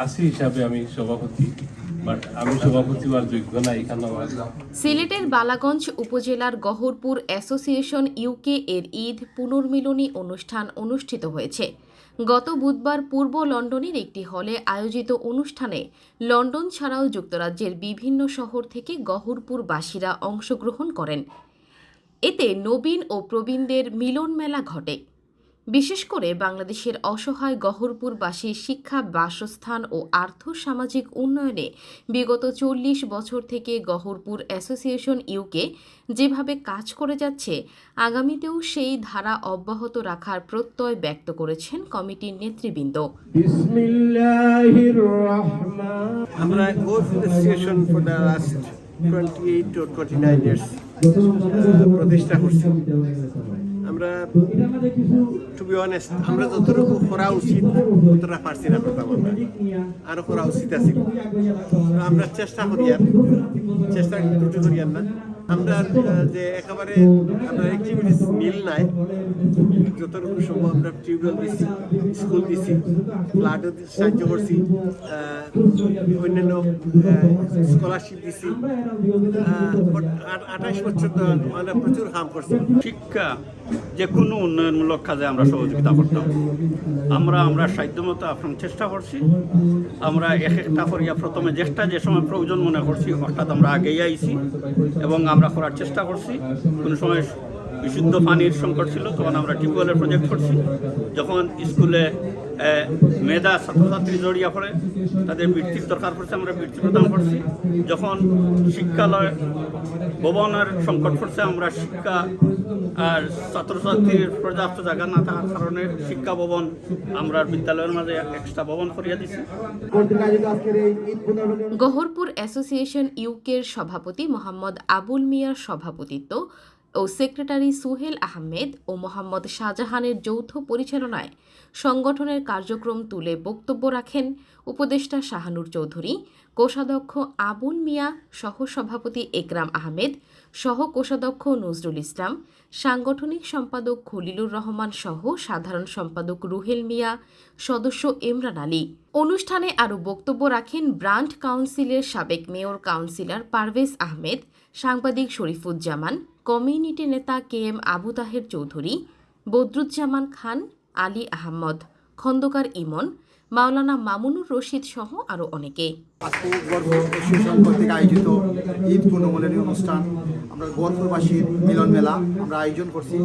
হিসাবে আমি সভাপতি সিলেটের বালাগঞ্জ উপজেলার গহরপুর অ্যাসোসিয়েশন ইউকে এর ঈদ পুনর্মিলনী অনুষ্ঠান অনুষ্ঠিত হয়েছে। গত বুধবার পূর্ব লন্ডনের একটি হলে আয়োজিত অনুষ্ঠানে লন্ডন ছাড়াও যুক্তরাজ্যের বিভিন্ন শহর থেকে গহরপুরবাসীরা অংশগ্রহণ করেন। এতে নবীন ও প্রবীণদের মিলন মেলা ঘটে। বিশেষ করে বাংলাদেশের অসহায় গহরপুরবাসী শিক্ষা বাসস্থান ও আর্থ সামাজিক উন্নয়নে বিগত চল্লিশ বছর থেকে গহরপুর অ্যাসোসিয়েশন ইউকে যেভাবে কাজ করে যাচ্ছে আগামীতেও সেই ধারা অব্যাহত রাখার প্রত্যয় ব্যক্ত করেছেন কমিটির নেতৃবৃন্দ। প্রতিষ্ঠা করছি। আমরা টু বি অনেস্ট আমরা যতটুকু করা উচিত ততটা পারছি না করতাম আমরা আরও করা উচিত আছে। আমরা চেষ্টা করি আর, চেষ্টা ত্রুটি করি আর না। আমরা যে একেবারে আমরা অ্যাক্টিভিটিস মিল নাই, যতটুকু সম্ভব আমরা টিউবওয়েল দিচ্ছি স্কুল দিচ্ছি ফ্লাডও সাহায্য করছি অন্যান্য স্কলারশিপ দিচ্ছি আঠাশ বছর আমরা প্রচুর কাম করছি। শিক্ষা যে কোনো উন্নয়নমূলক কাজে আমরা সহযোগিতা করতাম। আমরা আমরা সাধ্যমতো এখন চেষ্টা করছি। আমরা এক একটা করিয়া প্রথমে যেটা যে সময় প্রয়োজন মনে করছি, অর্থাৎ আমরা আগেই আইছি এবং আমরা করার চেষ্টা করছি। কোনো সময় বিশুদ্ধ পানির সংকট ছিল, তখন আমরা টিউবওয়েলের প্রজেক্ট করছি। যখন স্কুলে মেধা ছাত্রছাত্রী জড়িয়ে পড়ে, তাদের বৃত্তির দরকার পড়ছে, আমরা বৃত্তি প্রদান করছি। যখন শিক্ষালয় ভবনের সংকট পড়ছে, আমরা শিক্ষা আর ছাত্রছাত্রীর পর্যাপ্ত জায়গা না থাকার কারণে শিক্ষা ভবন, আমরা বিদ্যালয়ের মাঝে এক্সট্রা ভবন করিয়া দিছি। গহরপুর অ্যাসোসিয়েশন ইউকের সভাপতি মোহাম্মদ আবুল মিয়ার সভাপতিত্ব ও সেক্রেটারি সুহেল আহমেদ ও মোহাম্মদ শাহজাহানের যৌথ পরিচালনায় সংগঠনের কার্যক্রম তুলে বক্তব্য রাখেন উপদেষ্টা শাহানুর চৌধুরী, কোষাধ্যক্ষ আবুল মিয়া, সহসভাপতি একরাম আহমেদ সহ কোষাধ্যক্ষ নজরুল ইসলাম, সাংগঠনিক সম্পাদক খলিলুর রহমান সহ সাধারণ সম্পাদক রুহেল মিয়া, সদস্য ইমরান আলী। অনুষ্ঠানে আরও বক্তব্য রাখেন ব্রান্ড কাউন্সিলের সাবেক মেয়র কাউন্সিলর পারভেজ আহমেদ, সাংবাদিক শরীফুজ্জামান, কমিউনিটি নেতা কে এম আবু তাহের চৌধুরী, বদরুজ্জামান খান, আলী আহমদ, খন্দকার ইমন মাওলানা মামুনুর রশিদ সহ আরও অনেকে। কর্তৃক আয়োজিত ঈদ পূর্ণমূলনী অনুষ্ঠান। আমরা গরপুরবাসীর মিলন মেলা আমরা আয়োজন করছি।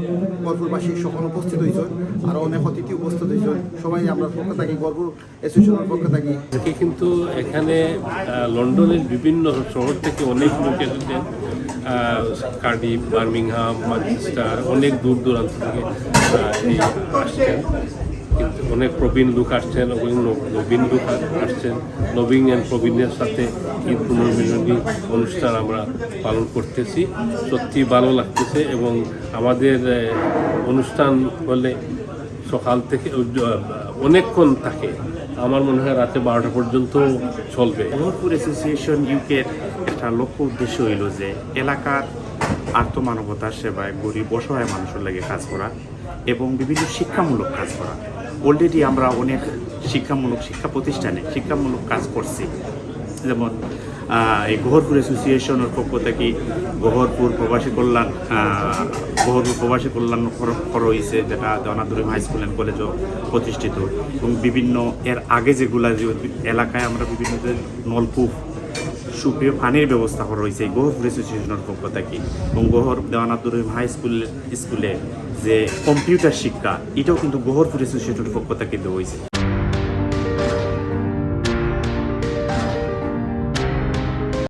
গরপুরবাসী সকল উপস্থিত হয়েছেন আর অনেক অতিথি উপস্থিত হয়েছেন। সবাই আমরা পক্ষ থাকি গরপুর অ্যাসোসিয়েশনের পক্ষ থাকি। কিন্তু এখানে লন্ডনের বিভিন্ন শহর থেকে অনেক লোক এসেছেন। কার্ডিফ বার্মিংহাম ম্যানচেস্টার অনেক দূর দূরান্ত থেকে আসছেন। কিন্তু অনেক প্রবীণ লোক আসছেন ন- নবীন লোক আসছেন, নবীন অ্যান্ড প্রবীণের সাথে ঈদ পুনর্মিলনী অনুষ্ঠান আমরা পালন করতেছি। সত্যি ভালো লাগতেছে এবং আমাদের অনুষ্ঠান হলে সকাল থেকে অনেকক্ষণ থাকে। আমার মনে হয় রাতে বারোটা পর্যন্ত চলবে। গহরপুর অ্যাসোসিয়েশন ইউকের একটা লক্ষ্য উদ্দেশ্য হইল যে এলাকার আর্থমানবতার সেবায় গরিব অসহায় মানুষের লাগে কাজ করা এবং বিভিন্ন শিক্ষামূলক কাজ করা। অলরেডি আমরা অনেক শিক্ষামূলক শিক্ষা প্রতিষ্ঠানে শিক্ষামূলক কাজ করছি। যেমন এই গহরপুর অ্যাসোসিয়েশনের পক্ষ থেকে গহরপুর প্রবাসী কল্যাণ গহরপুর প্রবাসী কল্যাণ হয়েছে যেটা দেওয়ানাদুরিম হাই স্কুল অ্যান্ড কলেজও প্রতিষ্ঠিত। এবং বিভিন্ন এর আগে যেগুলা যে এলাকায় আমরা বিভিন্ন নলকূপ সুপ্রিয় পানির ব্যবস্থা করা হয়েছে গহরপুর অ্যাসোসিয়েশনের পক্ষ থেকে। এবং গহর দেওয়ানাদুরিম হাই স্কুল স্কুলে যে কম্পিউটার শিক্ষা, এটাও কিন্তু গহরপুর অ্যাসোসিয়েশনের পক্ষ থেকে দেওয়া হয়েছে।